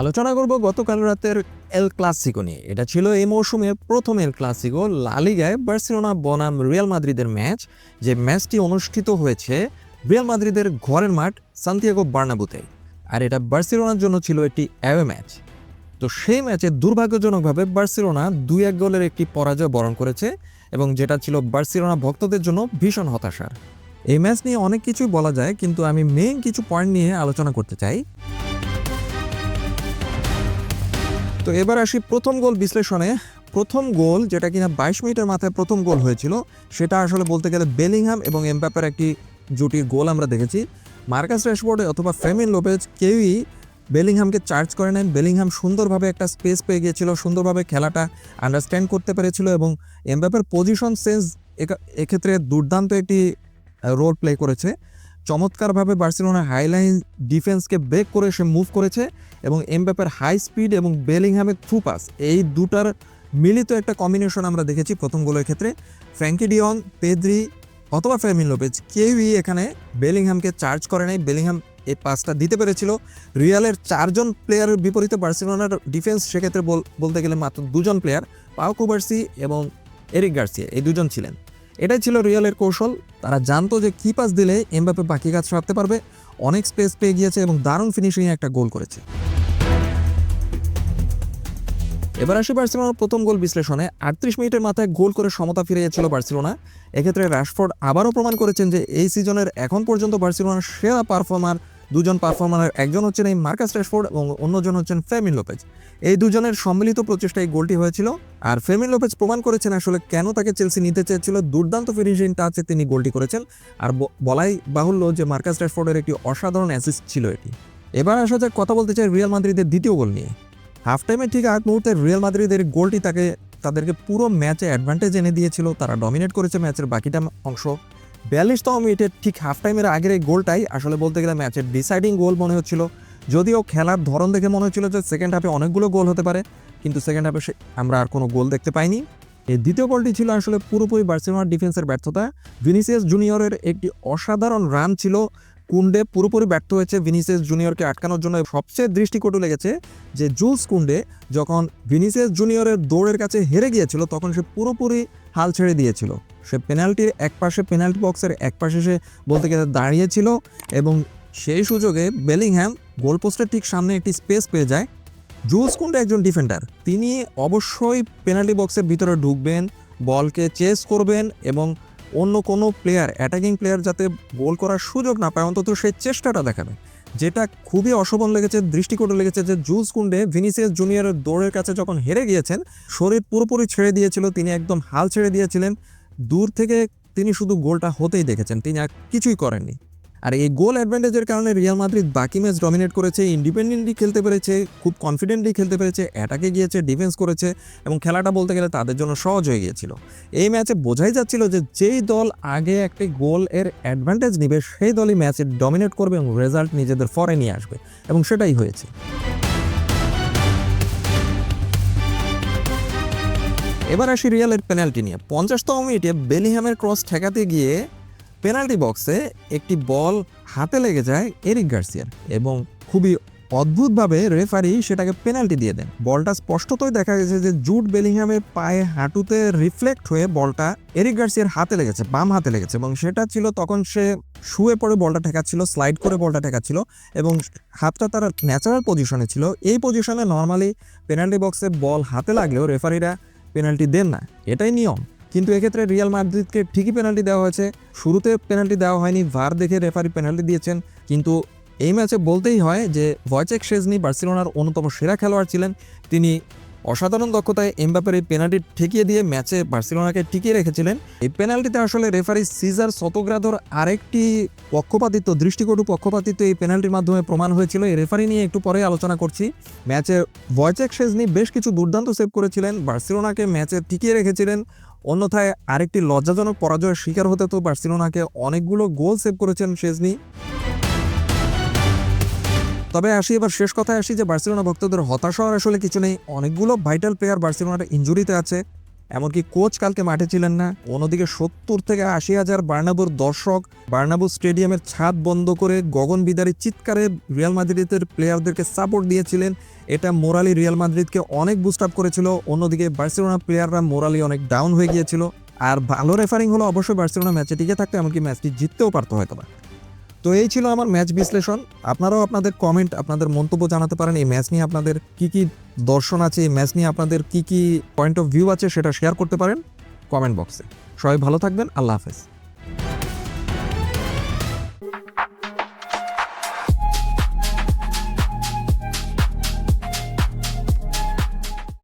আলোচনা করব গতকাল রাতের এল ক্লাসিকো নিয়ে। এটা ছিল এই মৌসুমের প্রথম এল ক্লাসিকো লালিগায় বার্সেলোনা, বনাম রিয়াল মাদ্রিদের ম্যাচ যে ম্যাচটি অনুষ্ঠিত হয়েছে রিয়াল মাদ্রিদের ঘরের মাঠ সান্তিয়াগো বার্নাবুতে আর এটা বার্সেলোনার জন্য ছিল একটি অ্যাওয়ে ম্যাচ তো সেই ম্যাচে দুর্ভাগ্যজনকভাবে বার্সেলোনা দুই এক গোলের একটি পরাজয় বরণ করেছে এবং যেটা ছিল বার্সেলোনা ভক্তদের জন্য ভীষণ হতাশার। এই ম্যাচ নিয়ে অনেক কিছুই বলা যায়, কিন্তু আমি মেইন কিছু পয়েন্ট নিয়ে আলোচনা করতে চাই। তো এবার আসি প্রথম গোল বিশ্লেষণে। প্রথম গোল যেটা কিনা বাইশ মিনিটের মাথায় প্রথম গোল হয়েছিল, সেটা আসলে বলতে গেলে বেলিংহাম এবং এমপ্যাপের একটি জুটির গোল আমরা দেখেছি। মার্কাস র্যাশফোর্ডে অথবা ফেমিন লোপেজ কেউই বেলিংহামকে চার্জ করে নেন। বেলিংহাম সুন্দরভাবে একটা স্পেস পেয়ে গিয়েছিল, সুন্দরভাবে খেলাটা আন্ডারস্ট্যান্ড করতে পেরেছিল এবং এমব্যাপের পজিশন সেন্স এক্ষেত্রে দুর্দান্ত একটি রোল প্লে করেছে। চমৎকারভাবে বার্সেলোনা হাইলাইন ডিফেন্সকে ব্রেক করে সে মুভ করেছে এবং এমব্যাপের হাই স্পিড এবং বেলিংহামের থ্রু পাস এই দুটার মিলিত একটা কম্বিনেশন আমরা দেখেছি প্রথম গোলের ক্ষেত্রে। ফ্র্যাঙ্কি ডিয়ং পেদ্রি অথবা ফেমিন লোপেজ কেউই এখানে বেলিংহামকে চার্জ করে নাই। বেলিংহাম এই পাসটা দিতে পেরেছিল। রিয়ালের চারজন প্লেয়ারের বিপরীতে বার্সেলোনার ডিফেন্স সেক্ষেত্রে বল- বলতে গেলে মাত্র দুজন প্লেয়ার পাও কুবার্সি এবং এরিক গার্সিয়া এই দুজন ছিলেন। এটাই ছিল রিয়ালের কৌশল। তারা জানতো যে কি পাস দিলে এমবাপে বাকি কাজ সারতে পারবে। অনেক স্পেস পেয়ে গিয়েছে এবং দারুণ ফিনিশিংয়ে একটা গোল করেছে। এবার আসি বার্সেলোনার প্রথম গোল বিশ্লেষণে। আটত্রিশ মিনিটের মাথায় গোল করে সমতা ফিরে গেছিল বার্সেলোনা। এক্ষেত্রে রাশফোর্ড আবারও প্রমাণ করেছেন যে এই সিজনের এখন পর্যন্ত বার্সেলোনার সেরা পারফর্মার দুজন পারফর্মারের একজন হচ্ছেন এই মার্কাস র্যাশফোর্ড এবং অন্যজন হচ্ছেন ফেমিন লোপেজ। এই দুজনের সম্মিলিত প্রচেষ্টায় গোলটি হয়েছিল আর ফেমিন লোপেজ প্রমাণ করেছেন আসলে কেন তাকে চেলসি নিতে চেয়েছিল। দুর্দান্ত ফিনিশিং টাচে তিনি গোলটি করেছেন আর বলাই বাহুল্য যে মার্কাস র্যাশফোর্ডের একটি অসাধারণ অ্যাসিস্ট ছিল এটি। এবার আসা যাক, কথা বলতে চাই রিয়াল মাদ্রিদের দ্বিতীয় গোল নিয়ে। হাফ টাইমের ঠিক আগ মুহূর্তে রিয়াল মাদ্রিদের গোলটি তাকে, তাদেরকে পুরো ম্যাচে অ্যাডভান্টেজ এনে দিয়েছিল, তারা ডমিনেট করেছে ম্যাচের বাকিটা অংশ। বিয়াল্লিশতম মিনিটে ঠিক হাফ টাইমের আগের এই গোলটাই আসলে বলতে গেলে ম্যাচের ডিসাইডিং গোল মনে হচ্ছিল। যদিও খেলার ধরন দেখে মনে হচ্ছিল যে সেকেন্ড হাফে অনেকগুলো গোল হতে পারে, কিন্তু সেকেন্ড হাফে আমরা আর কোনো গোল দেখতে পাইনি। এই দ্বিতীয় গোলটি ছিল আসলে পুরোপুরি বার্সেলোনার ডিফেন্সের ব্যর্থতা। ভিনিসিয়াস জুনিয়রের একটি অসাধারণ রান ছিল। কুন্ডে পুরোপুরি ব্যর্থ হয়েছে ভিনিসিয়াস জুনিয়রকে আটকানোর জন্য। সবচেয়ে দৃষ্টিকটু লেগেছে যে জুলস কুন্ডে যখন ভিনিসিয়াস জুনিয়রের দৌড়ের কাছে হেরে গিয়েছিল, তখন সে পুরোপুরি হাল ছেড়ে দিয়েছিল। সে পেনাল্টির এক পাশে পেনাল্টি বক্সের এক পাশে সে বলতে গেলে দাঁড়িয়েছিল এবং সেই সুযোগে বেলিংহ্যাম গোলপোস্টের ঠিক সামনে একটি স্পেস পেয়ে যায়। জুলস কুন্ডে একজন ডিফেন্ডার। তিনি অবশ্যই পেনাল্টি বক্সের ভিতরে ঢুকবেন, বলকে চেস করবেন এবং অন্য কোনো প্লেয়ার, অ্যাটাকিং প্লেয়ার যাতে গোল করার সুযোগ না পায়, অন্তত সেই চেষ্টাটা দেখাবে। যেটা খুবই অশোভন লেগেছে, দৃষ্টিকটু লেগেছে যে জুস কুন্ডে ভিনিসিয়াস জুনিয়রের দৌড়ের কাছে যখন হেরে গিয়েছেন, শরীর পুরোপুরি ছেড়ে দিয়েছিল, তিনি একদম হাল ছেড়ে দিয়েছিলেন। দূর থেকে তিনি শুধু গোলটা হতেই দেখেছেন, তিনি আর কিছুই করেননি। আর এই গোল অ্যাডভান্টেজের কারণে রিয়াল মাদ্রিদ বাকি ম্যাচ ডমিনেট করেছে ইন্ডিপেন্ডেন্টলি খেলতে পেরেছে, খুব কনফিডেন্টলি খেলতে পেরেছে অ্যাটাকে গিয়েছে ডিফেন্স করেছে এবং খেলাটা বলতে গেলে তাদের জন্য সহজ হয়ে গিয়েছিল। এই ম্যাচে বোঝাই যাচ্ছিল যে যেই দল আগে একটি গোল এর অ্যাডভান্টেজ নিবে, সেই দলই ম্যাচে ডমিনেট করবে এবং রেজাল্ট নিজেদের ফরে নিয়ে আসবে এবং সেটাই হয়েছে। এবার আসি রিয়ালের পেনাল্টি নিয়ে। পঞ্চাশতম মিনিটে বেলিহামের ক্রস ঠেকাতে গিয়ে পেনাল্টি বক্সে একটি বল হাতে লেগে যায় এরিক গার্সিয়ার এবং খুবই অদ্ভুতভাবে রেফারি সেটাকে পেনাল্টি দিয়ে দেন। বলটা স্পষ্টতই দেখা গেছে যে জুট বেলিংহামের পায়ে হাঁটুতে রিফ্লেক্ট হয়ে বলটা এরিক গার্সিয়ার হাতে লেগেছে, বাম হাতে লেগেছে এবং সেটা ছিল তখন সে শুয়ে পড়ে বলটা ঠেকাচ্ছিল স্লাইড করে বলটা ঠেকাচ্ছিল এবং হাতটা তার ন্যাচারাল পজিশনে ছিল। এই পজিশনে নর্মালি পেনাল্টি বক্সে বল হাতে লাগলেও রেফারিরা পেনাল্টি দেন না, এটাই নিয়ম। কিন্তু এক্ষেত্রে রিয়াল মাদ্রিদকে ঠিকই পেনাল্টি দেওয়া হয়েছে। শুরুতে পেনাল্টি দেওয়া হয়নি ভার দেখে রেফারি পেনাল্টি দিয়েছেন। কিন্তু এই ম্যাচে বলতেই হয় যে ভয়চেক শেজনি বার্সেলোনার অন্যতম সেরা খেলোয়াড় ছিলেন। তিনি অসাধারণ দক্ষতায় এমবাপের এই পেনাল্টি ঠেকিয়ে দিয়ে ম্যাচে বার্সেলোনাকে টিকিয়ে রেখেছিলেন। এই পেনাল্টিতে আসলে রেফারি সিজার শতগ্রাদর আরেকটি পক্ষপাতিত্ব, দৃষ্টিকটু পক্ষপাতিত্ব এই পেনাল্টির মাধ্যমে প্রমাণ হয়েছিল। এই রেফারি নিয়ে একটু পরে আলোচনা করছি। ম্যাচে ভয়চেক শেজনি বেশ কিছু দুর্দান্ত সেভ করেছিলেন। বার্সেলোনাকে ম্যাচে টিকিয়ে রেখেছিলেন। অন্যথায় আরেকটি লজ্জাজনক পরাজয়ের শিকার হতে তো বার্সেলোনাকে অনেকগুলো গোল সেভ করেছেন শেজনি তবে আসি এবার শেষ কথায় আসি যে বার্সেলোনা ভক্তদের হতাশ হওয়ার আসলে কিছু নেই। অনেকগুলো ভাইটাল প্লেয়ার বার্সেলোনার ইঞ্জুরিতে আছে। এমনকি কোচ কালকে মাঠে ছিলেন না। অন্যদিকে সত্তর থেকে আশি হাজার বার্নাবুর দর্শক বার্নাবু স্টেডিয়ামের ছাদ বন্ধ করে গগন বিদারী চিৎকারে রিয়াল মাদ্রিদের প্লেয়ারদেরকে সাপোর্ট দিয়েছিলেন। এটা মোরালি রিয়াল মাদ্রিদকে অনেক বুস্ট আপ করেছিল। অন্যদিকে বার্সেলোনা প্লেয়াররা মোরালি অনেক ডাউন হয়ে গিয়েছিল। আর ভালো রেফারিং হলো অবশ্যই বার্সেলোনা ম্যাচে টিকে থাকতো, এমনকি ম্যাচটি জিততেও পারতো হয়তো তো এই ছিল আমার ম্যাচ বিশ্লেষণ। আপনারাও আপনাদের কমেন্ট আপনাদের মন্তব্য জানাতে পারেন। এই ম্যাচ নিয়ে আপনাদের কি কি দর্শন আছে, এই ম্যাচ নিয়ে আপনাদের কি কি পয়েন্ট অফ ভিউ আছে সেটা শেয়ার করতে পারেন কমেন্ট বক্সে সবাই ভালো থাকবেন, আল্লাহ হাফেজ।